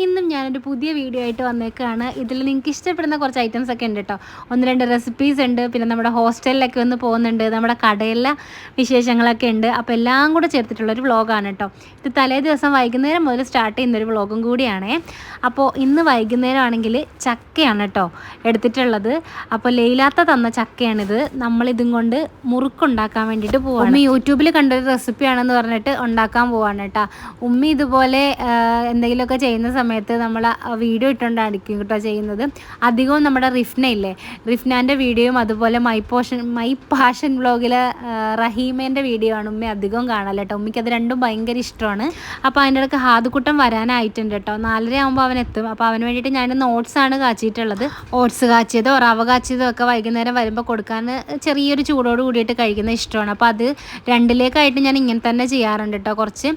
Welcome back അപ്പോൾ ഇന്നും ഞാനൊരു പുതിയ വീഡിയോ ആയിട്ട് വന്നേക്കാണ്. ഇതിൽ നിങ്ങൾക്ക് ഇഷ്ടപ്പെടുന്ന കുറച്ച് ഐറ്റംസ് ഒക്കെ ഉണ്ട് കേട്ടോ ഒന്ന് രണ്ട് റെസിപ്പീസ് ഉണ്ട്. പിന്നെ നമ്മുടെ ഹോസ്റ്റലിലൊക്കെ ഒന്ന് പോകുന്നുണ്ട്. നമ്മുടെ കടയിലെ വിശേഷങ്ങളൊക്കെ ഉണ്ട്. അപ്പോൾ എല്ലാം കൂടെ ചേർത്തിട്ടുള്ളൊരു വ്ളോഗാണ് കേട്ടോ ഇത് തലേ ദിവസം വൈകുന്നേരം മുതൽ സ്റ്റാർട്ട് ചെയ്യുന്നൊരു വ്ളോഗും കൂടിയാണേ. അപ്പോൾ ഇന്ന് വൈകുന്നേരം ആണെങ്കിൽ ചക്കയാണ് കേട്ടോ എടുത്തിട്ടുള്ളത്. അപ്പോൾ ലെയിലാത്ത തന്ന ചക്കയാണിത്. നമ്മളിതും കൊണ്ട് മുറുക്കുണ്ടാക്കാൻ വേണ്ടിയിട്ട് പോവാണ്. ഉമ്മ യൂട്യൂബിൽ കണ്ടൊരു റെസിപ്പിയാണെന്ന് പറഞ്ഞിട്ട് ഉണ്ടാക്കാൻ പോവാണ് കേട്ടോ ഉമ്മി ഇതുപോലെ എന്തെങ്കിലുമൊക്കെ ചെയ്യുന്ന സമയത്ത് നമ്മൾ വീഡിയോ ഇട്ടുകൊണ്ടായിരിക്കും കേട്ടോ ചെയ്യുന്നത്. അധികവും നമ്മുടെ റിഫ്ന ഇല്ലേ? റിഫ്നാന്റെ വീഡിയോയും അതുപോലെ മൈ പോഷൻ മൈ പാഷൻ വ്ളോഗിലെ റഹീമേന്റെ വീഡിയോ ആണ് ഉമ്മ അധികവും കാണാൻ കേട്ടോ. ഉമ്മയ്ക്ക് അത് രണ്ടും ഭയങ്കര ഇഷ്ടമാണ്. അപ്പോൾ അതിന്റെ ഇടയ്ക്ക് ഹാദുക്കുട്ടം വരാനായിട്ടുണ്ട് കേട്ടോ. നാലര ആകുമ്പോൾ അവൻ എത്തും. അപ്പോൾ അവന് വേണ്ടിയിട്ട് ഞാൻ നോട്ട്സ് ആണ് കാച്ചിട്ടുള്ളത് ഓട്സ് കാച്ചിയതോ റവ കാച്ചിയതോ ഒക്കെ വൈകുന്നേരം വരുമ്പോൾ കൊടുക്കാൻ ചെറിയൊരു ചൂടോട് കൂടിയിട്ട് കഴിക്കുന്നത് ഇഷ്ടമാണ്. അപ്പോൾ അത് രണ്ടിലേക്കായിട്ട് ഞാൻ ഇങ്ങനെ തന്നെ ചെയ്യാറുണ്ട് കേട്ടോ. കുറച്ച്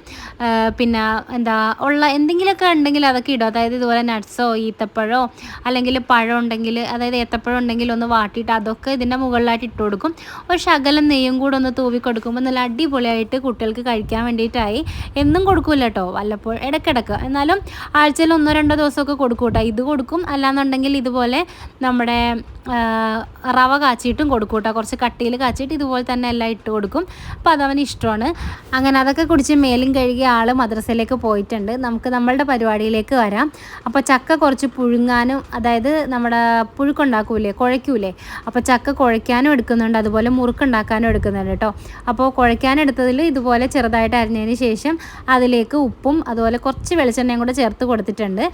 പിന്നെ എന്താ ഉള്ള എന്തെങ്കിലുമൊക്കെ ഉണ്ടെങ്കിൽ അതൊക്കെ ഇടും. അതായത് ഇതുപോലെ നട്ട്സോ ഈത്തപ്പഴമോ അല്ലെങ്കിൽ പഴം ഉണ്ടെങ്കിൽ അതായത് ഏത്തപ്പഴം ഉണ്ടെങ്കിൽ ഒന്ന് വാട്ടിയിട്ട് അതൊക്കെ ഇതിന്റെ മുകളിലായിട്ട് ഇട്ട് കൊടുക്കും. ഒരു ശകലം നെയ്യും കൂടെ ഒന്ന് തൂവി കൊടുക്കുമ്പോൾ നല്ല അടിപൊളിയായിട്ട് കുട്ടികൾക്ക് കഴിക്കാൻ വേണ്ടിയിട്ടായി. എന്നും കൊടുക്കില്ല കേട്ടോ വല്ലപ്പോൾ ഇടയ്ക്കിടയ്ക്ക്. എന്നാലും ആഴ്ചയിൽ ഒന്നോ രണ്ടോ ദിവസമൊക്കെ കൊടുക്കും കേട്ടോ ഇത് കൊടുക്കും. അല്ലാന്നുണ്ടെങ്കിൽ ഇതുപോലെ നമ്മുടെ റവ കാച്ചിയിട്ടും കൊടുക്കും കേട്ടോ കുറച്ച് കട്ടിയിൽ കാച്ചിയിട്ട് ഇതുപോലെ തന്നെ എല്ലാം ഇട്ട് കൊടുക്കും. അപ്പോൾ അതവന് ഇഷ്ടമാണ്. അങ്ങനെ അതൊക്കെ കുടിച്ച് മേലും കഴുകിയ ആൾ മദ്രസയിലേക്ക് പോയിട്ടുണ്ട്. നമുക്ക് നമ്മളുടെ പരിപാടിയിലേക്ക് വരാം. അപ്പോൾ ചക്ക കുറച്ച് പുഴുങ്ങാനും അതായത് നമ്മുടെ പുഴുക്കുണ്ടാക്കൂലേ കുഴയ്ക്കൂലേ? അപ്പോൾ ചക്ക കുഴയ്ക്കാനും എടുക്കുന്നുണ്ട് അതുപോലെ മുറുക്കുണ്ടാക്കാനും എടുക്കുന്നുണ്ട് കേട്ടോ. അപ്പോൾ കുഴയ്ക്കാനെടുത്തതിൽ ഇതുപോലെ ചെറുതായിട്ട് അരിഞ്ഞതിന് ശേഷം അതിലേക്ക് ഉപ്പും അതുപോലെ കുറച്ച് വെളിച്ചെണ്ണയും കൂടെ ചേർത്ത് കൊടുത്തിട്ടുണ്ട്.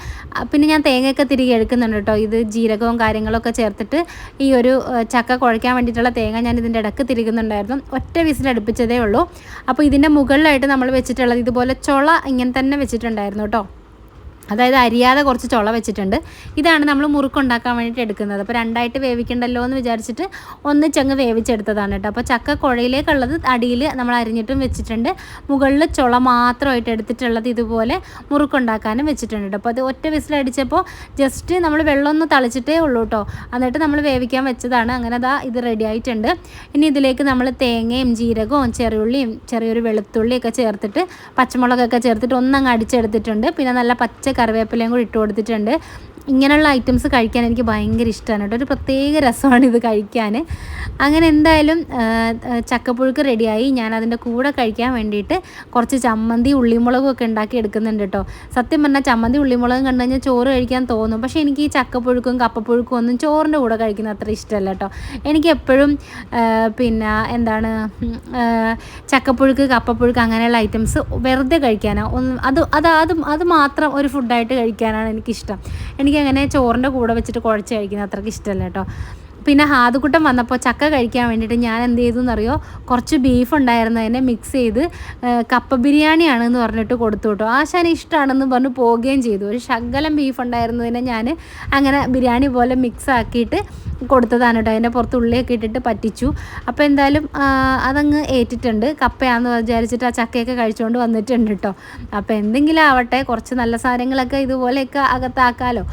പിന്നെ ഞാൻ തേങ്ങയൊക്കെ തിരികെ എടുക്കുന്നുണ്ട് കേട്ടോ. ഇത് ജീരകവും കാര്യങ്ങളൊക്കെ ചേർത്തിട്ട് ഈ ഒരു ചക്ക കുഴയ്ക്കാൻ വേണ്ടിയിട്ടുള്ള തേങ്ങ ഞാൻ ഇതിന്റെ ഇടയ്ക്ക് തിരികുന്നുണ്ടായിരുന്നു. ഒറ്റ വിസിൽ അടുപ്പിച്ചതേ ഉള്ളൂ. അപ്പോൾ ഇതിന്റെ മുകളിലായിട്ട് നമ്മൾ വെച്ചിട്ടുള്ളത് ഇതുപോലെ ചുള ഇങ്ങനെ തന്നെ വെച്ചിട്ടുണ്ടായിരുന്നു കേട്ടോ. അതായത് അരിയാതെ കുറച്ച് ചുള വെച്ചിട്ടുണ്ട്. ഇതാണ് നമ്മൾ മുറുക്കുണ്ടാക്കാൻ വേണ്ടിയിട്ട് എടുക്കുന്നത്. അപ്പോൾ രണ്ടായിട്ട് വേവിക്കണ്ടല്ലോ എന്ന് വിചാരിച്ചിട്ട് ഒന്ന് ഒന്നിച്ചങ്ങ് വേവിച്ചെടുത്തതാണ് കേട്ടോ. അപ്പോൾ ചക്ക കുഴയിലേക്കുള്ളത് അടിയിൽ നമ്മൾ അരിഞ്ഞിട്ടും വെച്ചിട്ടുണ്ട്. മുകളിൽ ചുള മാത്രമായിട്ട് എടുത്തിട്ടുള്ളത് ഇതുപോലെ മുറുക്കുണ്ടാക്കാനും വെച്ചിട്ടുണ്ട് അപ്പോൾ അത് ഒറ്റ വിസിലടിച്ചപ്പോൾ ജസ്റ്റ് നമ്മൾ വെള്ളം ഒന്ന് തളിച്ചിട്ടേ ഉള്ളൂ കേട്ടോ. എന്നിട്ട് നമ്മൾ വേവിക്കാൻ വെച്ചതാണ്. അങ്ങനെ അതാ ഇത് റെഡി ആയിട്ടുണ്ട്. ഇനി ഇതിലേക്ക് നമ്മൾ തേങ്ങയും ജീരകവും ചെറിയുള്ളിയും ചെറിയൊരു വെളുത്തുള്ളിയൊക്കെ ചേർത്തിട്ട് പച്ചമുളകൊക്കെ ചേർത്തിട്ട് ഒന്നങ്ങ് അടിച്ചെടുത്തിട്ടുണ്ട്. പിന്നെ നല്ല പച്ച കറിവേപ്പിലയും കൂടി ഇട്ട് കൊടുത്തിട്ടുണ്ട്. ഇങ്ങനെയുള്ള ഐറ്റംസ് കഴിക്കാൻ എനിക്ക് ഭയങ്കര ഇഷ്ടമാണ് കേട്ടോ. ഒരു പ്രത്യേക രസമാണ് ഇത് കഴിക്കാൻ. അങ്ങനെ എന്തായാലും ചക്കപ്പുഴുക്ക് റെഡിയായി ഞാൻ അതിന്റെ കൂടെ കഴിക്കാൻ വേണ്ടിയിട്ട് കുറച്ച് ചമ്മന്തി ഉള്ളിമുളകും ഒക്കെ ഉണ്ടാക്കി എടുക്കുന്നുണ്ട് കേട്ടോ. സത്യം പറഞ്ഞാൽ ചമ്മന്തി ഉള്ളിമുളകും കണ്ടു കഴിഞ്ഞാൽ ചോറ് കഴിക്കാൻ തോന്നും. പക്ഷേ എനിക്ക് ഈ ചക്കപ്പുഴുക്കും കപ്പപ്പുഴുക്കും ഒന്നും ചോറിന്റെ കൂടെ കഴിക്കുന്ന അത്ര ഇഷ്ടമല്ല കേട്ടോ. എനിക്ക് എപ്പോഴും പിന്നെ എന്താണ് ചക്കപ്പുഴുക്ക് കപ്പപ്പുഴുക്ക് അങ്ങനെയുള്ള ഐറ്റംസ് വെറുതെ കഴിക്കാനാണ് അത് അത് അത് അത് മാത്രം ഒരു ഫുഡായിട്ട് കഴിക്കാനാണ് എനിക്കിഷ്ടം. എനിക്കങ്ങനെ ചോറിന്റെ കൂടെ വെച്ചിട്ട് കുഴച്ച് കഴിക്കുന്നത് അത്രയ്ക്ക് ഇഷ്ടമല്ല കേട്ടോ. പിന്നെ ഹാദുക്കുട്ടം വന്നപ്പോൾ ചക്ക കഴിക്കാൻ വേണ്ടിയിട്ട് ഞാൻ എന്ത് ചെയ്തു എന്നറിയോ? കുറച്ച് ബീഫ് ഉണ്ടായിരുന്നതിനെ മിക്സ് ചെയ്ത് കപ്പ കപ്പ ബിരിയാണിയാണെന്ന് പറഞ്ഞിട്ട് കൊടുത്തു കേട്ടോ. ആശാൻ ഇഷ്ടമാണെന്ന് പറഞ്ഞ് പോവുകയും ചെയ്തു. ഒരു ശകലം ബീഫ് ഉണ്ടായിരുന്നതിനെ ഞാൻ അങ്ങനെ ബിരിയാണി പോലെ മിക്സ് ആക്കിയിട്ട് കൊടുത്തതാണ് കേട്ടോ. അതിന്റെ പുറത്ത് ഉള്ളിയൊക്കെ ഇട്ടിട്ട് പറ്റിച്ചു. അപ്പോൾ എന്തായാലും അതങ്ങ് ഏറ്റിട്ടുണ്ട്. കപ്പയാന്ന് വിചാരിച്ചിട്ട് ആ ചക്കയൊക്കെ കഴിച്ചുകൊണ്ട് വന്നിട്ടുണ്ട് കേട്ടോ. അപ്പോൾ എന്തെങ്കിലും ആവട്ടെ കുറച്ച് നല്ല സാധനങ്ങളൊക്കെ ഇതുപോലെയൊക്കെ അകത്താക്കാലോ.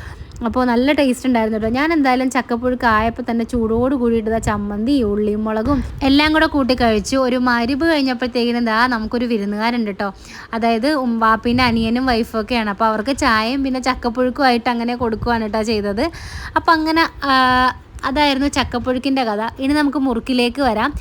അപ്പോൾ നല്ല ടേസ്റ്റ് ഉണ്ടായിരുന്നു കേട്ടോ ഞാൻ എന്തായാലും ചക്കപ്പുഴുക്ക് ആയപ്പോൾ തന്നെ ചൂടോട് കൂടിയിട്ട് ചമ്മന്തി ഉള്ളിയും മുളകും എല്ലാം കൂടെ കൂട്ടി കഴിച്ചു. ഒരു മരുവ് കഴിഞ്ഞപ്പോഴത്തേക്കിനും ദാ നമുക്കൊരു വിരുന്നുകാരുണ്ട് കേട്ടോ അതായത് വാപ്പിന്റെ അനിയനും വൈഫും ഒക്കെയാണ്. അപ്പോൾ അവർക്ക് ചായയും പിന്നെ ചക്കപ്പുഴുക്കുമായിട്ട് അങ്ങനെ കൊടുക്കുവാണ് കേട്ടോ ചെയ്തത്. അപ്പം അങ്ങനെ അതായിരുന്നു ചക്കപ്പുഴുക്കിന്റെ കഥ. ഇനി നമുക്ക് മുറുക്കിലേക്ക് വരാം.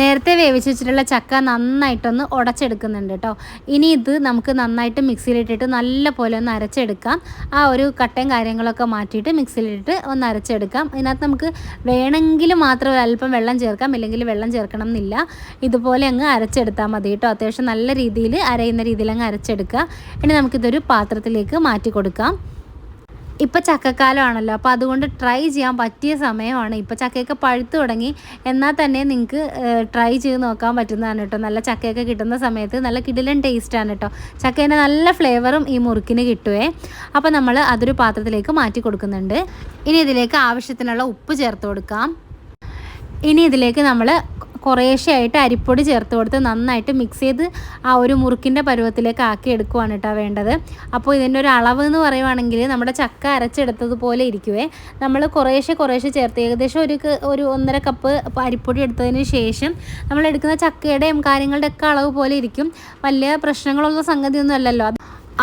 നേരത്തെ വേവിച്ച് വെച്ചിട്ടുള്ള ചക്ക നന്നായിട്ടൊന്ന് ഉടച്ചെടുക്കുന്നുണ്ട് കേട്ടോ. ഇനി ഇത് നമുക്ക് നന്നായിട്ട് മിക്സിയിലിട്ടിട്ട് നല്ല പോലെ ഒന്ന് അരച്ചെടുക്കാം. ആ ഒരു കട്ടയും കാര്യങ്ങളൊക്കെ മാറ്റിയിട്ട് മിക്സിയിലിട്ട് ഒന്ന് അരച്ചെടുക്കാം. ഇതിനകത്ത് നമുക്ക് വേണമെങ്കിൽ മാത്രം അല്പം വെള്ളം ചേർക്കാം. ഇല്ലെങ്കിൽ വെള്ളം ചേർക്കണം എന്നില്ല. ഇതുപോലെ അങ്ങ് അരച്ചെടുത്താൽ മതി കേട്ടോ. അത്യാവശ്യം നല്ല രീതിയിൽ അരയുന്ന രീതിയിൽ അങ്ങ് അരച്ചെടുക്കുക. ഇനി നമുക്കിതൊരു പാത്രത്തിലേക്ക് മാറ്റി കൊടുക്കാം ഇപ്പം ചക്കക്കാലമാണല്ലോ. അപ്പോൾ അതുകൊണ്ട് ട്രൈ ചെയ്യാൻ പറ്റിയ സമയമാണ്. ഇപ്പോൾ ചക്കയൊക്കെ പഴുത്തു തുടങ്ങി. എന്നാൽ തന്നെ നിങ്ങൾക്ക് ട്രൈ ചെയ്ത് നോക്കാൻ പറ്റുന്നതാണ് കേട്ടോ. നല്ല ചക്കയൊക്കെ കിട്ടുന്ന സമയത്ത് നല്ല കിടിലൻ ടേസ്റ്റാണ് കേട്ടോ. ചക്കേന്റെ നല്ല ഫ്ലേവറും ഈ മുറുക്കിന് കിട്ടുവേ. അപ്പോൾ നമ്മൾ അതൊരു പാത്രത്തിലേക്ക് മാറ്റി കൊടുക്കുന്നുണ്ട്. ഇനി ഇതിലേക്ക് ആവശ്യത്തിനുള്ള ഉപ്പ് ചേർത്ത് കൊടുക്കാം. ഇനി ഇതിലേക്ക് നമ്മൾ കുറേശ്ശെയായിട്ട് അരിപ്പൊടി ചേർത്ത് കൊടുത്ത് നന്നായിട്ട് മിക്സ് ചെയ്ത് ആ ഒരു മുറുക്കിന്റെ പരുവത്തിലേക്ക് ആക്കി എടുക്കുവാണ് കേട്ടോ വേണ്ടത്. അപ്പോൾ ഇതിന്റെ ഒരു അളവ് എന്ന് പറയുവാണെങ്കിൽ നമ്മുടെ ചക്ക അരച്ചെടുത്തതുപോലെ ഇരിക്കുവേ. നമ്മൾ കുറേശ്ശെ കുറേശ്ശെ ചേർത്ത് ഏകദേശം ഒരു ഒരു ഒന്നര കപ്പ് അരിപ്പൊടി എടുത്തതിന് ശേഷം നമ്മൾ എടുക്കുന്ന ചക്കയുടെയും കാര്യങ്ങളുടെയൊക്കെ അളവ് പോലെ ഇരിക്കും. വലിയ പ്രശ്നങ്ങളുള്ള സംഗതിയൊന്നും അല്ലല്ലോ.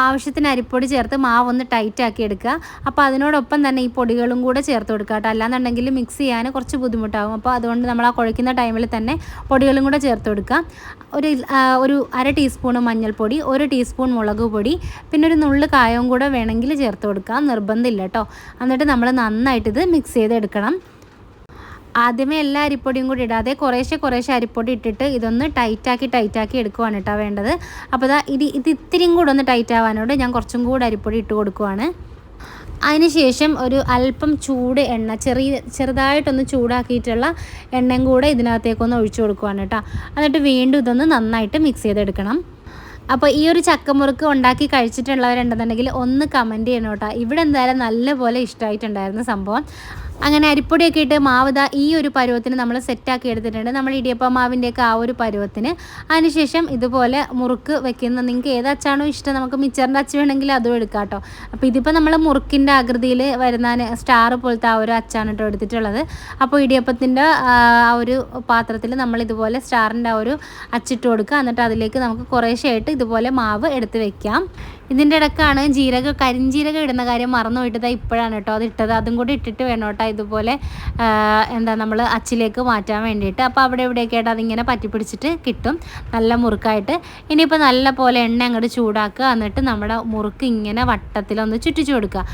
ആവശ്യത്തിന് അരിപ്പൊടി ചേർത്ത് മാവ് ഒന്ന് ടൈറ്റ് ആക്കി എടുക്കുക. അപ്പോൾ അതിനോടൊപ്പം തന്നെ ഈ പൊടികളും കൂടെ ചേർത്ത് കൊടുക്കുക കേട്ടോ. അല്ലാന്നുണ്ടെങ്കിൽ മിക്സ് ചെയ്യാൻ കുറച്ച് ബുദ്ധിമുട്ടാകും. അപ്പോൾ അതുകൊണ്ട് നമ്മൾ ആ കുഴക്കുന്ന ടൈമിൽ തന്നെ പൊടികളും കൂടെ ചേർത്ത് കൊടുക്കുക. ഒരു ഒരു അര ടീസ്പൂൺ മഞ്ഞൾപ്പൊടി ഒരു ടീസ്പൂൺ മുളക് പൊടി പിന്നെ ഒരു നുള്ള് കായവും കൂടെ വേണമെങ്കിൽ ചേർത്ത് കൊടുക്കുക. നിർബന്ധമില്ല കേട്ടോ. എന്നിട്ട് നമ്മൾ നന്നായിട്ട് ഇത് മിക്സ് ചെയ്തെടുക്കണം. ആദ്യമേ എല്ലാ അരിപ്പൊടിയും കൂടി ഇടാതെ കുറേശ്ശെ കുറേശ്ശെ അരിപ്പൊടി ഇട്ടിട്ട് ഇതൊന്ന് ടൈറ്റാക്കി ടൈറ്റാക്കി എടുക്കുവാണ് കേട്ടോ വേണ്ടത്. അപ്പോൾ ഇതാ ഇത് ഇത് ഇത്തിരിയും കൂടെ ഒന്ന് ടൈറ്റ് ആവാനോട് ഞാൻ കുറച്ചും കൂടെ അരിപ്പൊടി ഇട്ട് കൊടുക്കുവാണ്. അതിനുശേഷം ഒരു അല്പം ചൂട് എണ്ണ ചെറിയ ചെറുതായിട്ടൊന്ന് ചൂടാക്കിയിട്ടുള്ള എണ്ണയും കൂടെ ഇതിനകത്തേക്കൊന്ന് ഒഴിച്ചു കൊടുക്കുവാണ് കേട്ടോ. എന്നിട്ട് വീണ്ടും ഇതൊന്ന് നന്നായിട്ട് മിക്സ് ചെയ്തെടുക്കണം. അപ്പോൾ ഈ ഒരു ചക്കമുറുക്ക് ഉണ്ടാക്കി കഴിച്ചിട്ടുള്ളവരുണ്ടെന്നുണ്ടെങ്കിൽ ഒന്ന് കമന്റ് ചെയ്യണം കേട്ടോ. ഇവിടെ എന്തായാലും നല്ലപോലെ ഇഷ്ടമായിട്ടുണ്ടായിരുന്നു സംഭവം. അങ്ങനെ അരിപ്പൊടിയൊക്കെ ഇട്ട് മാവ് ദാ ഈ ഒരു പരുവത്തിന് നമ്മൾ സെറ്റാക്കി എടുത്തിട്ടുണ്ട്. നമ്മൾ ഇടിയപ്പ മാവിന്റെയൊക്കെ ആ ഒരു പരുവത്തിന്. അതിനുശേഷം ഇതുപോലെ മുറുക്ക് വെക്കുന്ന നിങ്ങൾക്ക് ഏത് അച്ചാണോ ഇഷ്ടം നമുക്ക് മിച്ചറിന്റെ അച്ച് വേണമെങ്കിൽ അതും എടുക്കാം കേട്ടോ. അപ്പോൾ ഇതിപ്പോൾ നമ്മൾ മുറുക്കിന്റെ ആകൃതിയിൽ വരുന്ന സ്റ്റാർ പോലത്തെ ആ ഒരു അച്ചാണ് കേട്ടോ എടുത്തിട്ടുള്ളത്. അപ്പോൾ ഇടിയപ്പത്തിന്റെ ആ ഒരു പാത്രത്തിൽ നമ്മൾ ഇതുപോലെ സ്റ്റാറിന്റെ ആ ഒരു അച്ചിട്ട് കൊടുക്കുക. എന്നിട്ട് അതിലേക്ക് നമുക്ക് കുറേശ്ശായിട്ട് ഇതുപോലെ മാവ് എടുത്ത് വെക്കാം. ഇതിന്റെ ഇടക്കാണ് ജീരക കരിഞ്ജീരകം ഇടുന്ന കാര്യം മറന്നു പോയിട്ടത് ഇപ്പോഴാണ് കേട്ടോ അത് ഇട്ടത്. അതും കൂടി ഇട്ടിട്ട് വേണം കേട്ടോ ഇതുപോലെ എന്താ നമ്മൾ അച്ചിലേക്ക് മാറ്റാൻ വേണ്ടിയിട്ട്. അപ്പോൾ അവിടെ ഇവിടെയൊക്കെ ആയിട്ട് അതിങ്ങനെ പറ്റിപ്പിടിച്ചിട്ട് കിട്ടും. നല്ല മുറുക്കായിട്ട്. ഇനിയിപ്പോൾ നല്ല പോലെ എണ്ണ അങ്ങോട്ട് ചൂടാക്കുക. എന്നിട്ട് നമ്മുടെ മുറുക്ക് ഇങ്ങനെ വട്ടത്തിലൊന്ന് ചുറ്റിച്ചു കൊടുക്കുക.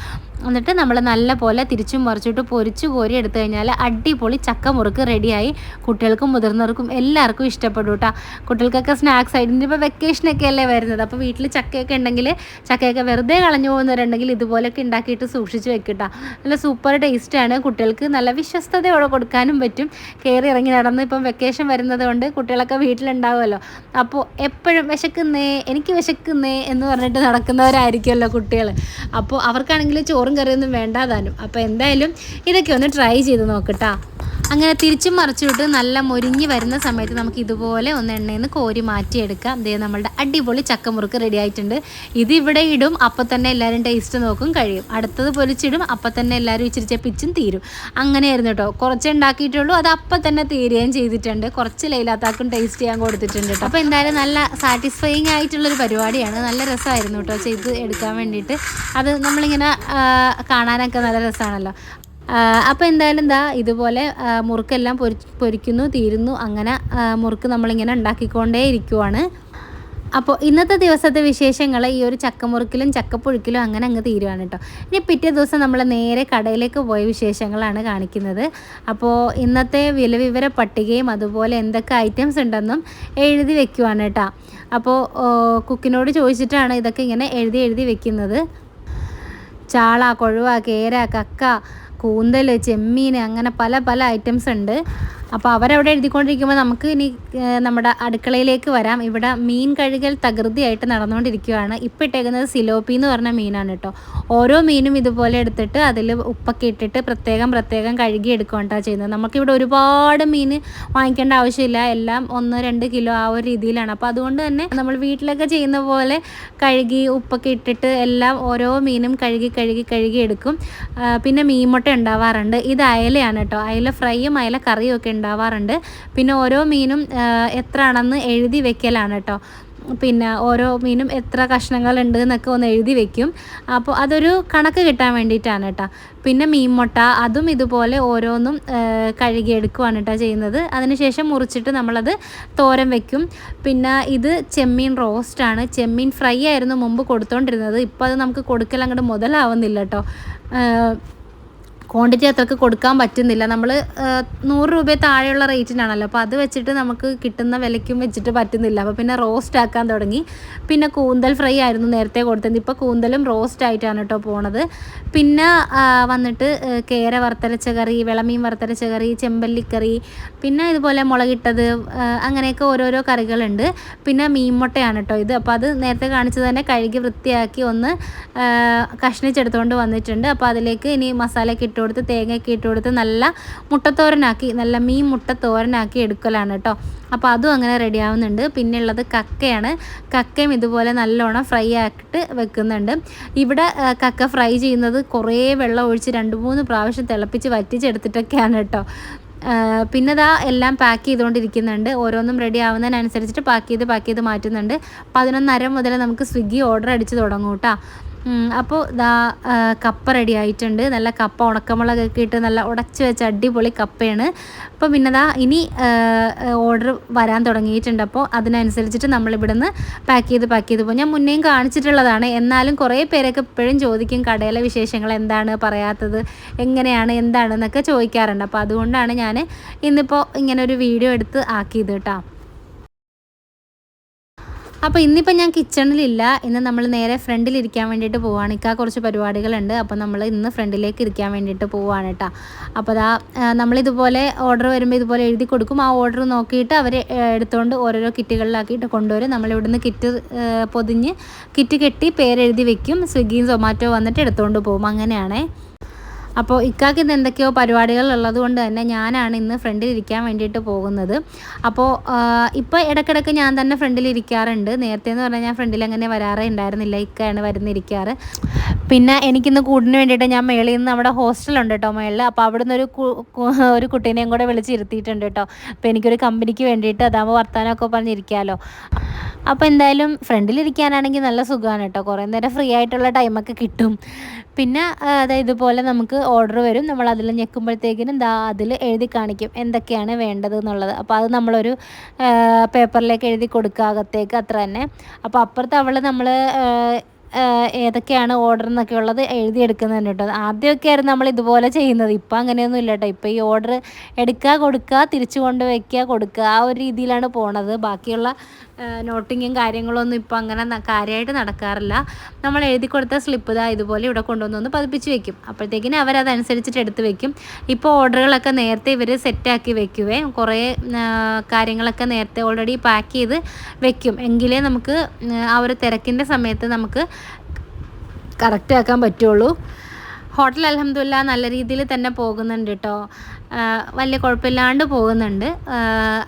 എന്നിട്ട് നമ്മൾ നല്ല പോലെ തിരിച്ചും മറിച്ചിട്ട് പൊരിച്ച് കോരി എടുത്തു കഴിഞ്ഞാൽ അടിപൊളി ചക്ക മുറുക്ക് റെഡിയായി. കുട്ടികൾക്കും മുതിർന്നവർക്കും എല്ലാവർക്കും ഇഷ്ടപ്പെടും കേട്ടോ കുട്ടികൾക്കൊക്കെ സ്നാക്സ് ആയിട്ട് ഇപ്പോൾ വെക്കേഷനൊക്കെ അല്ലേ വരുന്നത്. അപ്പോൾ വീട്ടിൽ ചക്കയൊക്കെ ഉണ്ടെങ്കിൽ ചക്കയൊക്കെ വെറുതെ കളഞ്ഞു പോകുന്നവരുണ്ടെങ്കിൽ ഇതുപോലെയൊക്കെ ഉണ്ടാക്കിയിട്ട് സൂക്ഷിച്ച് വെക്കട്ടോ നല്ല സൂപ്പർ ടേസ്റ്റാണ് കുട്ടികൾക്ക് നല്ല വിശ്വസ്തതയോടെ കൊടുക്കാനും പറ്റും. കയറി ഇറങ്ങി നടന്ന് ഇപ്പം വെക്കേഷൻ വരുന്നത് കൊണ്ട് കുട്ടികളൊക്കെ വീട്ടിലുണ്ടാവുമല്ലോ. അപ്പോൾ എപ്പോഴും വിശക്കുന്നേ എനിക്ക് വിശക്കുന്നേ എന്ന് പറഞ്ഞിട്ട് നടക്കുന്നവരായിരിക്കുമല്ലോ കുട്ടികൾ അപ്പോൾ അവർക്കാണെങ്കിൽ ചോറും കറിയൊന്നും വേണ്ടാതാനും. അപ്പോൾ എന്തായാലും ഇതൊക്കെ ഒന്ന് ട്രൈ ചെയ്ത് നോക്കട്ടാ അങ്ങനെ തിരിച്ചും മറിച്ചിട്ട് നല്ല മൊരിഞ്ഞ് വരുന്ന സമയത്ത് നമുക്ക് ഇതുപോലെ ഒന്ന് എണ്ണയിൽ നിന്ന് കോരി മാറ്റിയെടുക്കാം. ദേ നമ്മളുടെ അടിപൊളി ചക്കമുറുക്ക് റെഡി ആയിട്ടുണ്ട്. ഇത് ഇവിടെ ഇടും അപ്പം തന്നെ എല്ലാവരും ടേസ്റ്റ് നോക്കും കഴിയും. അടുത്തത് പൊലിച്ചിടും അപ്പം തന്നെ എല്ലാവരും ഇച്ചിരി ചെപ്പിച്ചും തീരും. അങ്ങനെയായിരുന്നു കേട്ടോ കുറച്ച് ഉണ്ടാക്കിയിട്ടുള്ളൂ അത് അപ്പം തന്നെ തീരുകയും ചെയ്തിട്ടുണ്ട്. കുറച്ച് ലൈലാത്താക്കും ടേസ്റ്റ് ചെയ്യാൻ കൊടുത്തിട്ടുണ്ട് കേട്ടോ അപ്പോൾ എന്തായാലും നല്ല സാറ്റിസ്ഫൈങ് ആയിട്ടുള്ളൊരു പരിപാടിയാണ്. നല്ല രസമായിരുന്നു കേട്ടോ ചെയ്ത് എടുക്കാൻ വേണ്ടിയിട്ട്. അത് നമ്മളിങ്ങനെ കാണാനൊക്കെ നല്ല രസമാണല്ലോ. അപ്പോൾ എന്തായാലും എന്താ ഇതുപോലെ മുറുക്കെല്ലാം പൊരി പൊരിക്കുന്നു തീരുന്നു. അങ്ങനെ മുറുക്ക് നമ്മളിങ്ങനെ ഉണ്ടാക്കിക്കൊണ്ടേ ഇരിക്കുവാണ്. അപ്പോൾ ഇന്നത്തെ ദിവസത്തെ വിശേഷങ്ങൾ ഈ ഒരു ചക്കമുറുക്കിലും ചക്കപ്പുഴുക്കിലും അങ്ങനെ അങ്ങ് തീരുവാണ് കേട്ടോ. ഇനി പിറ്റേ ദിവസം നമ്മൾ നേരെ കടയിലേക്ക് പോയ വിശേഷങ്ങളാണ് കാണിക്കുന്നത്. അപ്പോൾ ഇന്നത്തെ വില വിവര പട്ടികയും അതുപോലെ എന്തൊക്കെ ഐറ്റംസ് ഉണ്ടെന്നും എഴുതി വെക്കുവാണ് കേട്ടോ. അപ്പോൾ കുക്കിനോട് ചോദിച്ചിട്ടാണ് ഇതൊക്കെ ഇങ്ങനെ എഴുതി എഴുതി വെക്കുന്നത്. ചാള കൊഴുവ കേര കക്ക കൂന്തൽ ചെമ്മീൻ അങ്ങനെ പല പല ഐറ്റംസ് ഉണ്ട്. അപ്പോൾ അവരവിടെ എഴുതിക്കൊണ്ടിരിക്കുമ്പോൾ നമുക്ക് ഇനി നമ്മുടെ അടുക്കളയിലേക്ക് വരാം. ഇവിടെ മീൻ കഴുകൽ തകൃതിയായിട്ട് നടന്നുകൊണ്ടിരിക്കുകയാണ്. ഇപ്പോൾ ഇട്ടേക്കുന്നത് സിലോപ്പി എന്ന് പറഞ്ഞ മീനാണ് കേട്ടോ. ഓരോ മീനും ഇതുപോലെ എടുത്തിട്ട് അതിൽ ഉപ്പൊക്കെ ഇട്ടിട്ട് പ്രത്യേകം പ്രത്യേകം കഴുകി എടുക്കുകയാണ് ചെയ്യുന്നത്. നമുക്കിവിടെ ഒരുപാട് മീൻ വാങ്ങിക്കേണ്ട ആവശ്യമില്ല. എല്ലാം ഒന്ന് രണ്ട് കിലോ ആ ഒരു രീതിയിലാണ്. അപ്പോൾ അതുകൊണ്ട് തന്നെ നമ്മൾ വീട്ടിലൊക്കെ ചെയ്യുന്ന പോലെ കഴുകി ഉപ്പൊക്കെ ഇട്ടിട്ട് എല്ലാം ഓരോ മീനും കഴുകി കഴുകി കഴുകി എടുക്കും പിന്നെ മീൻ മുട്ട ഉണ്ടാവാറുണ്ട്. ഇത് അയലയാണ് കേട്ടോ. അയല ഫ്രൈയും അയല കറിയും ഒക്കെ ഉണ്ടാവാറുണ്ട്. പിന്നെ ഓരോ മീനും എത്ര ആണെന്ന് എഴുതി വെക്കലാണ് കേട്ടോ പിന്നെ ഓരോ മീനും എത്ര കഷ്ണങ്ങൾ ഉണ്ട് എന്നൊക്കെ ഒന്ന് എഴുതി വെക്കും. അപ്പോൾ അതൊരു കണക്ക് കിട്ടാൻ വേണ്ടിയിട്ടാണ് കേട്ടോ പിന്നെ മീൻ മുട്ട അതും ഇതുപോലെ ഓരോന്നും കഴുകിയെടുക്കുവാണ് കേട്ടോ ചെയ്യുന്നത്. അതിനുശേഷം മുറിച്ചിട്ട് നമ്മളത് തോരൻ വെക്കും. പിന്നെ ഇത് ചെമ്മീൻ റോസ്റ്റാണ് ചെമ്മീൻ ഫ്രൈ ആയിരുന്നു മുമ്പ് കൊടുത്തോണ്ടിരുന്നത്. ഇപ്പോൾ അത് നമുക്ക് കൊടുക്കൽ അങ്ങോട്ട് മുതലാവുന്നില്ല കേട്ടോ ക്വാണ്ടിറ്റി അത്രയ്ക്ക് കൊടുക്കാൻ പറ്റുന്നില്ല. നമ്മൾ നൂറ് രൂപ താഴെയുള്ള റേറ്റിനാണല്ലോ. അപ്പോൾ അത് വെച്ചിട്ട് നമുക്ക് കിട്ടുന്ന വിലയ്ക്കും വെച്ചിട്ട് പറ്റുന്നില്ല. അപ്പോൾ പിന്നെ റോസ്റ്റ് ആക്കാൻ തുടങ്ങി. പിന്നെ കൂന്തൽ ഫ്രൈ ആയിരുന്നു നേരത്തെ കൊടുത്തത്. ഇപ്പോൾ കൂന്തലും റോസ്റ്റ് ആയിട്ടാണ് കേട്ടോ പോണത്. പിന്നെ വന്നിട്ട് കേര വറുത്തരച്ച കറി വിളമീൻ വറുത്തരച്ച കറി ചെമ്പല്ലിക്കറി പിന്നെ ഇതുപോലെ മുളകിട്ടത് അങ്ങനെയൊക്കെ ഓരോരോ കറികളുണ്ട്. പിന്നെ മീൻ മുട്ടയാണ് കേട്ടോ ഇത്. അപ്പോൾ അത് നേരത്തെ കാണിച്ചത് തന്നെ കഴുകി വൃത്തിയാക്കി ഒന്ന് കഷ്ണിച്ചെടുത്തുകൊണ്ട് വന്നിട്ടുണ്ട്. അപ്പോൾ അതിലേക്ക് ഇനി മസാലയൊക്കെ ഇട്ട് കൊടുത്ത് തേങ്ങയൊക്കെ ഇട്ട് കൊടുത്ത് നല്ല മുട്ടത്തോരനാക്കി നല്ല മീൻ മുട്ടത്തോരനാക്കി എടുക്കലാണ് കേട്ടോ. അപ്പോൾ അതും അങ്ങനെ റെഡി ആവുന്നുണ്ട് പിന്നെ ഉള്ളത് കക്കയാണ്. കക്കയും ഇതുപോലെ നല്ലോണം ഫ്രൈ ആക്കിയിട്ട് വെക്കുന്നുണ്ട്. ഇവിടെ കക്ക ഫ്രൈ ചെയ്യുന്നത് കുറേ വെള്ളം ഒഴിച്ച് രണ്ട് മൂന്ന് പ്രാവശ്യം തിളപ്പിച്ച് വറ്റിച്ചെടുത്തിട്ടൊക്കെയാണ് കേട്ടോ. പിന്നെ ഇതാ എല്ലാം പാക്ക് ചെയ്തുകൊണ്ടിരിക്കുന്നുണ്ട്. ഓരോന്നും റെഡി ആവുന്നതിനനുസരിച്ചിട്ട് പാക്ക് ചെയ്ത് പാക്ക് ചെയ്ത് മാറ്റുന്നുണ്ട്. പതിനൊന്നര മുതൽ നമുക്ക് സ്വിഗ്ഗി ഓർഡർ അടിച്ച് തുടങ്ങും കേട്ടോ. അപ്പോൾ ദാ കപ്പ റെഡി ആയിട്ടുണ്ട്. നല്ല കപ്പ ഉണക്കമുളകൊക്കെ ഇട്ട് നല്ല ഉടച്ച് വെച്ച അടിപൊളി കപ്പയാണ്. അപ്പോൾ പിന്നെ ദാ ഇനി ഓർഡർ വരാൻ തുടങ്ങിയിട്ടുണ്ട്. അപ്പോൾ അതിനനുസരിച്ചിട്ട് നമ്മൾ നമ്മളിവിടുന്ന് പാക്ക് ചെയ്ത് പാക്ക് ചെയ്ത് പോകും ഞാൻ മുന്നേയും കാണിച്ചിട്ടുള്ളതാണ്. എന്നാലും കുറേ പേരൊക്കെ ഇപ്പോഴും ചോദിക്കും കടയിലെ വിശേഷങ്ങൾ എന്താണ്? പറയാത്തത് എങ്ങനെയാണ്? എന്താണെന്നൊക്കെ ചോദിക്കാറുണ്ട്. അപ്പോൾ അതുകൊണ്ടാണ് ഞാൻ ഇന്നിപ്പോൾ ഇങ്ങനെ ഒരു വീഡിയോ എടുത്ത് ആക്കിയത് കേട്ടോ. അപ്പോൾ ഇന്നിപ്പോൾ ഞാൻ കിച്ചണിലില്ല ഇന്ന് നമ്മൾ നേരെ ഫ്രണ്ടിൽ ഇരിക്കാൻ വേണ്ടിയിട്ട് പോവാണ്. ഇക്കാ കുറച്ച് പരിപാടികളുണ്ട്. അപ്പോൾ നമ്മൾ ഇന്ന് ഫ്രണ്ടിലേക്ക് ഇരിക്കാൻ വേണ്ടിയിട്ട് പോവാണ് കേട്ടോ അപ്പോൾ അതാ നമ്മളിതുപോലെ ഓർഡർ വരുമ്പോൾ ഇതുപോലെ എഴുതി കൊടുക്കും. ആ ഓർഡർ നോക്കിയിട്ട് അവർ എടുത്തുകൊണ്ട് ഓരോരോ കിറ്റുകളിലാക്കിയിട്ട് കൊണ്ടുവരും. നമ്മളിവിടുന്ന് കിറ്റ് പൊതിഞ്ഞ് കിറ്റ് കെട്ടി പേരെഴുതി വെക്കും. സ്വിഗ്ഗിയും സൊമാറ്റോ വന്നിട്ട് എടുത്തുകൊണ്ട് പോകും. അങ്ങനെയാണേ. അപ്പോൾ ഇക്കാക്ക് ഇന്ന് എന്തൊക്കെയോ പരിപാടികൾ ഉള്ളത് കൊണ്ട് തന്നെ ഞാനാണ് ഇന്ന് ഫ്രണ്ടിൽ ഇരിക്കാൻ വേണ്ടിയിട്ട് പോകുന്നത്. അപ്പോൾ ഇപ്പോൾ ഇടയ്ക്കിടയ്ക്ക് ഞാൻ തന്നെ ഫ്രണ്ടിൽ ഇരിക്കാറുണ്ട്. നേരത്തെ എന്ന് പറഞ്ഞാൽ ഞാൻ ഫ്രണ്ടിൽ അങ്ങനെ വരാറേ ഉണ്ടായിരുന്നില്ല. ഇക്കയാണ് വരുന്നിരിക്കാറ് പിന്നെ എനിക്കിന്ന് കൂടിന് വേണ്ടിയിട്ട് ഞാൻ മേളിൽ നിന്ന് നമ്മുടെ ഹോസ്റ്റലുണ്ട് കേട്ടോ മേളിൽ. അപ്പോൾ അവിടുന്ന് ഒരു ഒരു കുട്ടീനെയും കൂടെ വിളിച്ചിരുത്തിയിട്ടുണ്ട് കേട്ടോ. അപ്പോൾ എനിക്കൊരു കമ്പനിക്ക് വേണ്ടിയിട്ട് അതാകുമ്പോൾ വർത്താനമൊക്കെ പറഞ്ഞിരിക്കാമല്ലോ അപ്പോൾ എന്തായാലും ഫ്രണ്ടിലിരിക്കാനാണെങ്കിൽ നല്ല സുഖമാണ് കേട്ടോ. കുറേ നേരം ഫ്രീ ആയിട്ടുള്ള ടൈമൊക്കെ കിട്ടും. പിന്നെ അതായത് ഇതുപോലെ നമുക്ക് ഓർഡർ വരും. നമ്മൾ അതിൽ ഞെക്കുമ്പോഴത്തേക്കിനും ദാ അതിൽ എഴുതി കാണിക്കും എന്തൊക്കെയാണ് വേണ്ടത് എന്നുള്ളത്. അപ്പോൾ അത് നമ്മളൊരു പേപ്പറിലേക്ക് എഴുതി കൊടുക്കുക അകത്തേക്ക് അത്ര തന്നെ. അപ്പോൾ അപ്പുറത്ത് അവൾ നമ്മൾ ഏതൊക്കെയാണ് ഓർഡർ എന്നൊക്കെ ഉള്ളത് എഴുതിയെടുക്കുന്നുണ്ട് കേട്ടോ. ആദ്യമൊക്കെ ആയിരുന്നു നമ്മൾ ഇതുപോലെ ചെയ്യുന്നത്. ഇപ്പം അങ്ങനെയൊന്നും ഇല്ല കേട്ടോ. ഇപ്പോൾ ഈ ഓർഡർ എടുക്കുക കൊടുക്കുക തിരിച്ചു കൊണ്ട് വയ്ക്കുക കൊടുക്കുക. ആ ഒരു രീതിയിലാണ് പോണത്. ബാക്കിയുള്ള നോട്ടിങ്ങും കാര്യങ്ങളൊന്നും ഇപ്പോൾ അങ്ങനെ കാര്യമായിട്ട് നടക്കാറില്ല. നമ്മൾ എഴുതി കൊടുത്ത സ്ലിപ്പ് ഇതാ ഇതുപോലെ ഇവിടെ കൊണ്ടുവന്ന് ഒന്ന് പതിപ്പിച്ച് വെക്കും. അപ്പോഴത്തേക്കിനും അവരതനുസരിച്ചിട്ട് എടുത്ത് വെക്കും. ഇപ്പോൾ ഓർഡറുകളൊക്കെ നേരത്തെ ഇവർ സെറ്റാക്കി വെക്കുവേ. കുറേ കാര്യങ്ങളൊക്കെ നേരത്തെ ഓൾറെഡി പാക്ക് ചെയ്ത് വെക്കും. എങ്കിലേ നമുക്ക് ആ ഒരു തിരക്കിന്റെ സമയത്ത് നമുക്ക് കറക്റ്റ് ആക്കാൻ പറ്റുള്ളൂ. ഹോട്ടൽ അലഹമ്മദില്ല നല്ല രീതിയിൽ തന്നെ പോകുന്നുണ്ട് കേട്ടോ വലിയ കുഴപ്പമില്ലാണ്ട് പോകുന്നുണ്ട്.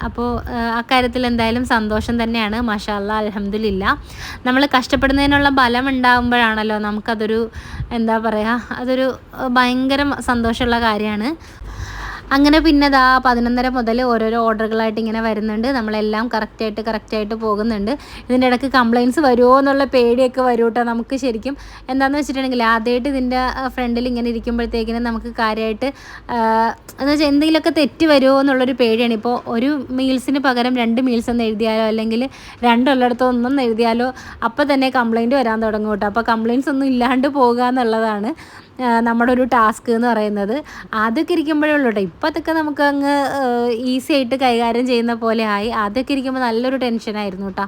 അപ്പോൾ അക്കാര്യത്തിൽ എന്തായാലും സന്തോഷം തന്നെയാണ്. മഷാല്ല അലഹമ്മദില്ല നമ്മൾ കഷ്ടപ്പെടുന്നതിനുള്ള ബലം ഉണ്ടാകുമ്പോഴാണല്ലോ നമുക്കതൊരു എന്താ പറയുക അതൊരു ഭയങ്കര സന്തോഷമുള്ള കാര്യമാണ്. അങ്ങനെ പിന്നെ ദാ പതിനൊന്നര മുതൽ ഓരോരോ ഓർഡറുകളായിട്ട് ഇങ്ങനെ വരുന്നുണ്ട്. നമ്മളെല്ലാം കറക്റ്റായിട്ട് കറക്റ്റായിട്ട് പോകുന്നുണ്ട്. ഇതിന്റെ ഇടയ്ക്ക് കംപ്ലയിൻസ് വരുമോ എന്നുള്ള പേടിയൊക്കെ വരും കേട്ടോ നമുക്ക് ശരിക്കും. എന്താണെന്ന് വെച്ചിട്ടുണ്ടെങ്കിൽ ആദ്യമായിട്ട് ഇതിന്റെ ഫ്രണ്ടിൽ ഇങ്ങനെ ഇരിക്കുമ്പോഴത്തേക്കിനും നമുക്ക് കാര്യമായിട്ട് എന്ന് വെച്ചാൽ എന്തെങ്കിലുമൊക്കെ തെറ്റ് വരുമോ എന്നുള്ളൊരു പേടിയാണ്. ഇപ്പോൾ ഒരു മീൽസിന് പകരം രണ്ട് മീൽസ് എന്ന് എഴുതിയാലോ അല്ലെങ്കിൽ രണ്ടുള്ളിടത്തോ ഒന്നും എഴുതിയാലോ അപ്പോൾ തന്നെ കംപ്ലയിന്റ് വരാൻ തുടങ്ങും കേട്ടോ. അപ്പോൾ കംപ്ലയിൻസ് ഒന്നും ഇല്ലാണ്ട് പോകുക എന്നുള്ളതാണ്. നമ്മുടെ ഒരു ടാസ്ക് എന്ന് പറയുന്നത്. ആദ്യമൊക്കെ ഇരിക്കുമ്പോഴേ ഉള്ളൂ കേട്ടോ ഇപ്പം അതൊക്കെ നമുക്ക് അങ്ങ് ഈസി ആയിട്ട് കൈകാര്യം ചെയ്യുന്ന പോലെ ആയി. ആദ്യമൊക്കെ ഇരിക്കുമ്പോൾ നല്ലൊരു ടെൻഷനായിരുന്നു കേട്ടോ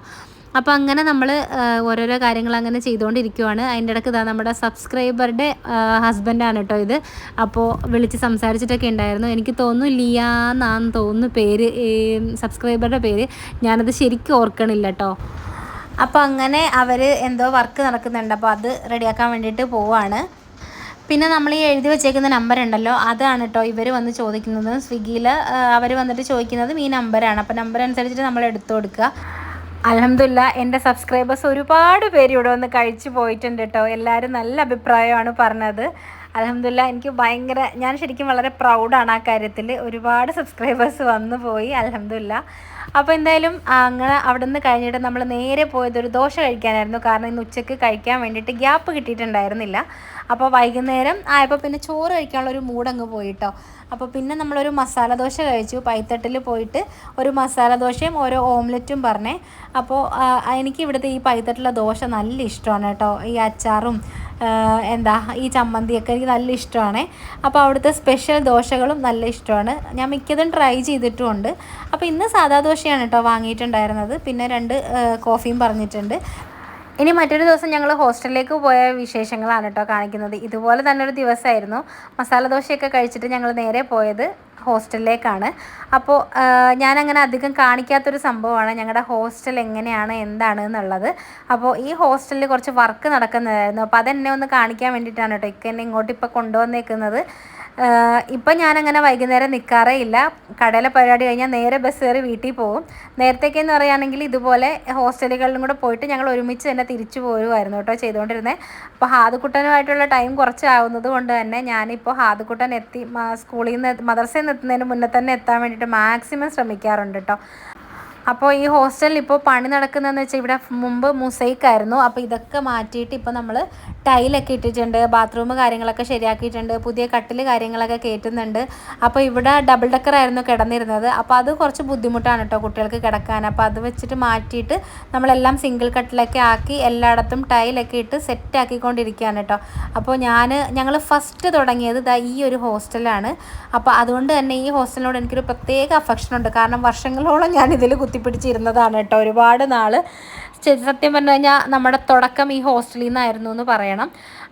അപ്പോൾ അങ്ങനെ നമ്മൾ ഓരോരോ കാര്യങ്ങൾ അങ്ങനെ ചെയ്തുകൊണ്ടിരിക്കുവാണ് അതിന്റെ ഇടയ്ക്ക് ഇതാ നമ്മുടെ സബ്സ്ക്രൈബറുടെ ഹസ്ബൻഡാണ് കേട്ടോ ഇത്. അപ്പോൾ വിളിച്ച് സംസാരിച്ചിട്ടൊക്കെ ഉണ്ടായിരുന്നു എനിക്ക് തോന്നുന്നു ലിയ എന്നാന്ന് തോന്നുന്നു പേര് സബ്സ്ക്രൈബറുടെ പേര്. ഞാനത് ശരിക്കും ഓർക്കണില്ല കേട്ടോ അപ്പോൾ അങ്ങനെ അവർ എന്തോ വർക്ക് നടക്കുന്നുണ്ട്. അപ്പോൾ അത് റെഡിയാക്കാൻ വേണ്ടിയിട്ട് പോവാണ്. പിന്നെ നമ്മൾ ഈ എഴുതി വെച്ചേക്കുന്ന നമ്പർ ഉണ്ടല്ലോ അതാണ് കേട്ടോ ഇവർ വന്ന് ചോദിക്കുന്നത്. സ്വിഗ്ഗിയിൽ അവർ വന്നിട്ട് ചോദിക്കുന്നതും ഈ നമ്പറാണ് അപ്പോൾ നമ്പർ അനുസരിച്ചിട്ട് നമ്മൾ എടുത്തു കൊടുക്കുക. അലഹമില്ല എന്റെ സബ്സ്ക്രൈബേഴ്സ് ഒരുപാട് പേര് ഇവിടെ വന്ന് കഴിച്ചു പോയിട്ടുണ്ട് കേട്ടോ എല്ലാവരും നല്ല അഭിപ്രായമാണ് പറഞ്ഞത്. അലഹമില്ല എനിക്ക് ഭയങ്കര ഞാൻ ശരിക്കും വളരെ പ്രൗഡാണ് ആ കാര്യത്തിൽ ഒരുപാട് സബ്സ്ക്രൈബേഴ്സ് വന്നു പോയി അലഹമില്ല അപ്പോൾ എന്തായാലും അങ്ങനെ അവിടെ നിന്ന് കഴിഞ്ഞിട്ട് നമ്മൾ നേരെ പോയത് ഒരു ദോശ കഴിക്കാനായിരുന്നു. കാരണം ഇന്ന് ഉച്ചയ്ക്ക് കഴിക്കാൻ വേണ്ടിയിട്ട് ഗ്യാപ്പ് കിട്ടിയിട്ടുണ്ടായിരുന്നില്ല. അപ്പോൾ വൈകുന്നേരം ആയപ്പോൾ പിന്നെ ചോറ് കഴിക്കാനുള്ള ഒരു മൂടങ്ങ് പോയിട്ടോ അപ്പോൾ പിന്നെ നമ്മളൊരു മസാല ദോശ കഴിച്ചു. പൈത്തട്ടിൽ പോയിട്ട് ഒരു മസാല ദോശയും ഓരോ ഓംലെറ്റും പറഞ്ഞേ. അപ്പോൾ എനിക്ക് ഇവിടുത്തെ ഈ പൈത്തട്ടിലെ ദോശ നല്ല ഇഷ്ടമാണ് കേട്ടോ. ഈ അച്ചാറും എന്താ ഈ ചമ്മന്തിയൊക്കെ എനിക്ക് നല്ല ഇഷ്ടമാണ്. അപ്പോൾ അവിടുത്തെ സ്പെഷ്യൽ ദോശകളും നല്ല ഇഷ്ടമാണ്. ഞാൻ മിക്കതും ട്രൈ ചെയ്തിട്ടുമുണ്ട്. അപ്പോൾ ഇന്ന് സാധാ ദോശയാണ് കേട്ടോ വാങ്ങിയിട്ടുണ്ടായിരുന്നത്. പിന്നെ രണ്ട് കോഫിയും പറഞ്ഞിട്ടുണ്ട്. ഇനി മറ്റൊരു ദിവസം ഞങ്ങൾ ഹോസ്റ്റലിലേക്ക് പോയ വിശേഷങ്ങളാണ് കേട്ടോ കാണിക്കുന്നത്. ഇതുപോലെ തന്നെ ഒരു ദിവസമായിരുന്നു. മസാല ദോശയൊക്കെ കഴിച്ചിട്ട് ഞങ്ങൾ നേരെ പോയത് ഹോസ്റ്റലിലേക്കാണ്. അപ്പോൾ ഞാനങ്ങനെ അധികം കാണിക്കാത്തൊരു സംഭവമാണ് ഞങ്ങളുടെ ഹോസ്റ്റൽ എങ്ങനെയാണ് എന്താണ് എന്നുള്ളത്. അപ്പോൾ ഈ ഹോസ്റ്റലിൽ കുറച്ച് വർക്ക് നടക്കുന്നതായിരുന്നു. അപ്പോൾ അതെന്നെ ഒന്ന് കാണിക്കാൻ വേണ്ടിയിട്ടാണ് കേട്ടോ ഇക്ക എന്നെ ഇങ്ങോട്ട് ഇപ്പോൾ കൊണ്ടുവന്നേക്കുന്നത്. ഇപ്പം ഞാനങ്ങനെ വൈകുന്നേരം നിൽക്കാറേ ഇല്ല കടയിലെ പരിപാടി കഴിഞ്ഞാൽ നേരെ ബസ് കയറി വീട്ടിൽ പോകും നേരത്തേക്കെന്ന് പറയുകയാണെങ്കിൽ ഇതുപോലെ ഹോസ്റ്റലുകളിലും കൂടെ പോയിട്ട് ഞങ്ങൾ ഒരുമിച്ച് തന്നെ തിരിച്ചു പോരുമായിരുന്നു കേട്ടോ ചെയ്തുകൊണ്ടിരുന്നത് അപ്പോൾ ഹാദുക്കുട്ടനുമായിട്ടുള്ള ടൈം കുറച്ചാവുന്നത് കൊണ്ട് തന്നെ ഞാനിപ്പോൾ ഹാദുക്കുട്ടൻ എത്തി സ്കൂളിൽ നിന്ന് മദർസയിൽ നിന്ന് എത്തുന്നതിന് മുന്നേ തന്നെ എത്താൻ വേണ്ടിയിട്ട് മാക്സിമം ശ്രമിക്കാറുണ്ട് കേട്ടോ. അപ്പോൾ ഈ ഹോസ്റ്റലിൽ ഇപ്പോൾ പണി നടക്കുന്നതെന്ന് വെച്ചാൽ ഇവിടെ മുമ്പ് മുസൈക്ക് ആയിരുന്നു അപ്പോൾ ഇതൊക്കെ മാറ്റിയിട്ട് ഇപ്പോൾ നമ്മൾ ടൈലൊക്കെ ഇട്ടിട്ടുണ്ട് ബാത്റൂം കാര്യങ്ങളൊക്കെ ശരിയാക്കിയിട്ടുണ്ട് പുതിയ കട്ടിൽ കാര്യങ്ങളൊക്കെ കയറ്റുന്നുണ്ട്. അപ്പോൾ ഇവിടെ ഡബിൾ ഡെക്കർ ആയിരുന്നു കിടന്നിരുന്നത്. അപ്പോൾ അത് കുറച്ച് ബുദ്ധിമുട്ടാണ് കേട്ടോ കുട്ടികൾക്ക് കിടക്കാൻ. അപ്പോൾ അത് വെച്ചിട്ട് മാറ്റിയിട്ട് നമ്മളെല്ലാം സിംഗിൾ കട്ടിലൊക്കെ ആക്കി എല്ലായിടത്തും ടൈലൊക്കെ ഇട്ട് സെറ്റ് ആക്കിക്കൊണ്ടിരിക്കുകയാണ് കേട്ടോ. അപ്പോൾ ഞാൻ ഞങ്ങൾ ഫസ്റ്റ് തുടങ്ങിയത് ഇതാ ഈ ഒരു ഹോസ്റ്റലാണ് അപ്പോൾ അതുകൊണ്ട് തന്നെ ഈ ഹോസ്റ്റലിനോട് എനിക്കൊരു പ്രത്യേക അഫക്ഷനുണ്ട് കാരണം വർഷങ്ങളോളം ഞാൻ ഇതിൽ കുത്തിപ്പിടിച്ചിരുന്നതാണ് കേട്ടോ. ഒരുപാട് നാൾ സത്യം പറഞ്ഞു കഴിഞ്ഞാൽ നമ്മുടെ തുടക്കം ഈ ഹോസ്റ്റലിൽ നിന്നായിരുന്നു എന്ന് പറയണം.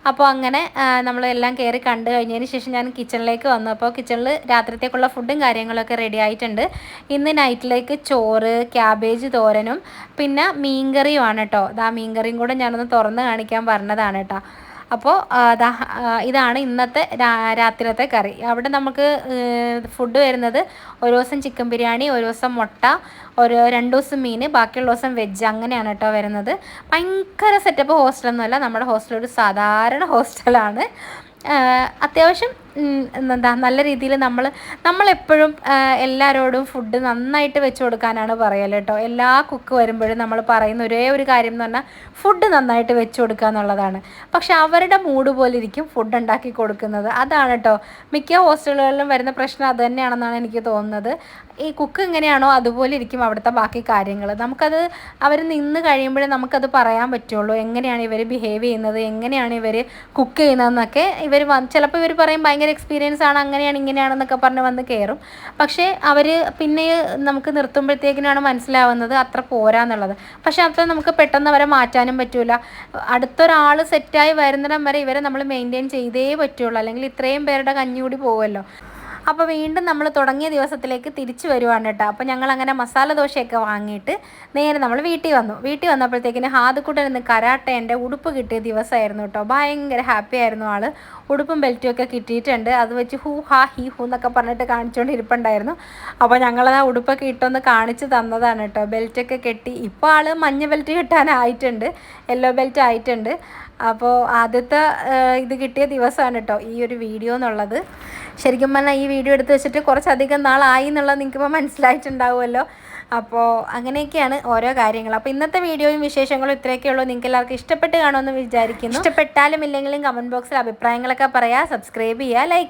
അപ്പോൾ അങ്ങനെ നമ്മളെല്ലാം കയറി കണ്ടു കഴിഞ്ഞതിന് ശേഷം ഞാൻ കിച്ചണിലേക്ക് വന്നു. അപ്പോൾ കിച്ചണിൽ രാത്രിത്തേക്കുള്ള ഫുഡും കാര്യങ്ങളൊക്കെ റെഡി ആയിട്ടുണ്ട്. ഇന്ന് നൈറ്റിലേക്ക് ചോറ് ക്യാബേജ് തോരനും പിന്നെ മീൻകറിയുമാണ് കേട്ടോ. ആ മീൻകറിയും കൂടെ ഞാനൊന്ന് തുറന്ന് കാണിക്കാൻ പറഞ്ഞതാണ് കേട്ടോ. അപ്പോൾ ഇതാണ് ഇന്നത്തെ രാത്രിയിലത്തെ കറി. അവിടെ നമുക്ക് ഫുഡ് വരുന്നത് ഒരു ദിവസം ചിക്കൻ ബിരിയാണി ഒരു ദിവസം മുട്ട ഒരു രണ്ട് ദിവസം മീൻ ബാക്കിയുള്ള ദിവസം വെജ് അങ്ങനെയാണ് കേട്ടോ വരുന്നത്. ഭയങ്കര സെറ്റപ്പ് ഹോസ്റ്റലൊന്നുമല്ല നമ്മുടെ ഹോസ്റ്റൽ ഒരു സാധാരണ ഹോസ്റ്റലാണ് അത്യാവശ്യം എന്താ നല്ല രീതിയിൽ നമ്മൾ നമ്മളെപ്പോഴും എല്ലാവരോടും ഫുഡ് നന്നായിട്ട് വെച്ച് കൊടുക്കാനാണ് പറയൽ കേട്ടോ. എല്ലാ കുക്ക് വരുമ്പോഴും നമ്മൾ പറയുന്ന ഒരേ ഒരു കാര്യം എന്ന് പറഞ്ഞാൽ ഫുഡ് നന്നായിട്ട് വെച്ച് കൊടുക്കുക എന്നുള്ളതാണ്. പക്ഷെ അവരുടെ മൂഡ് പോലെ ഇരിക്കും ഫുഡ് ഉണ്ടാക്കി കൊടുക്കുന്നത്. അതാണ് കേട്ടോ. മിക്ക ഹോസ്റ്റലുകളിലും വരുന്ന പ്രശ്നം അത് തന്നെയാണെന്നാണ് എനിക്ക് തോന്നുന്നത്. ഈ കുക്ക് എങ്ങനെയാണോ അതുപോലെ ഇരിക്കും അവിടുത്തെ ബാക്കി കാര്യങ്ങൾ. നമുക്കത് അവർ നിന്ന് കഴിയുമ്പോഴേ നമുക്കത് പറയാൻ പറ്റുള്ളൂ. എങ്ങനെയാണ് ഇവർ ബിഹേവ് ചെയ്യുന്നത്? എങ്ങനെയാണ് ഇവർ കുക്ക് ചെയ്യുന്നതെന്നൊക്കെ ഇവർ ചിലപ്പോൾ ഇവർ പറയും ഭയങ്കര ഭയങ്കര എക്സ്പീരിയൻസ് ആണ് അങ്ങനെയാണ് ഇങ്ങനെയാണെന്നൊക്കെ പറഞ്ഞ് വന്ന് കയറും പക്ഷേ അവർ പിന്നെ നമുക്ക് നിർത്തുമ്പോഴത്തേക്കിനാണ് മനസ്സിലാവുന്നത് അത്ര പോരാന്നുള്ളത്. പക്ഷേ അത്ര നമുക്ക് പെട്ടെന്ന് അവരെ മാറ്റാനും പറ്റില്ല അടുത്തൊരാൾ സെറ്റായി വരുന്നിടം വരെ ഇവരെ നമ്മൾ മെയിന്റെയിൻ ചെയ്തേ പറ്റുള്ളൂ. അല്ലെങ്കിൽ ഇത്രയും പേരുടെ കഞ്ഞി കൂടി പോകുമല്ലോ അപ്പോൾ വീണ്ടും നമ്മൾ തുടങ്ങിയ ദിവസത്തിലേക്ക് തിരിച്ചു വരുവാണ് കേട്ടോ. അപ്പോൾ ഞങ്ങൾ അങ്ങനെ മസാല ദോശയൊക്കെ വാങ്ങിയിട്ട് നേരെ നമ്മൾ വീട്ടിൽ വന്നു. വീട്ടിൽ വന്നപ്പോഴത്തേക്കിന് ഹാദുക്കുട്ടൻ ഇന്ന് കരാട്ടേന്റെ ഉടുപ്പ് കിട്ടിയ ദിവസമായിരുന്നു കേട്ടോ. ഭയങ്കര ഹാപ്പി ആയിരുന്നു ആൾ ഉടുപ്പും ബെൽറ്റും ഒക്കെ കിട്ടിയിട്ടുണ്ട്. അത് വെച്ച് ഹൂ ഹാ ഹി ഹൂ എന്നൊക്കെ പറഞ്ഞിട്ട് കാണിച്ചുകൊണ്ട് ഇരിപ്പുണ്ടായിരുന്നു അപ്പോൾ ഞങ്ങളത് ആ ഉടുപ്പൊക്കെ ഇട്ടൊന്ന് കാണിച്ച് തന്നതാണ് കേട്ടോ. ബെൽറ്റൊക്കെ കെട്ടി ഇപ്പോൾ ആൾ മഞ്ഞ ബെൽറ്റ് കിട്ടാനായിട്ടുണ്ട്. യെല്ലോ ബെൽറ്റ് ആയിട്ടുണ്ട്. അപ്പോൾ ആദ്യത്തെ ഇത് കിട്ടിയ ദിവസമാണ് കേട്ടോ ഈ ഒരു വീഡിയോ എന്നുള്ളത്. ശരിക്കും പറഞ്ഞാൽ ഈ വീഡിയോ എടുത്ത് വെച്ചിട്ട് കുറച്ചധികം നാളായി എന്നുള്ളത് നിങ്ങൾക്കിപ്പോൾ മനസ്സിലായിട്ടുണ്ടാവുമല്ലോ. അപ്പോൾ അങ്ങനെയൊക്കെയാണ് ഓരോ കാര്യങ്ങൾ. അപ്പോൾ ഇന്നത്തെ വീഡിയോയും വിശേഷങ്ങളും ഇത്രയൊക്കെ ഉള്ളൂ. നിങ്ങൾക്ക് എല്ലാവർക്കും ഇഷ്ടപ്പെട്ട് കാണുമെന്ന് വിചാരിക്കുന്നു. ഇഷ്ടപ്പെട്ടാലും ഇല്ലെങ്കിലും കമന്റ് ബോക്സിൽ അഭിപ്രായങ്ങളൊക്കെ പറയാം. സബ്സ്ക്രൈബ് ചെയ്യുക ലൈക്ക്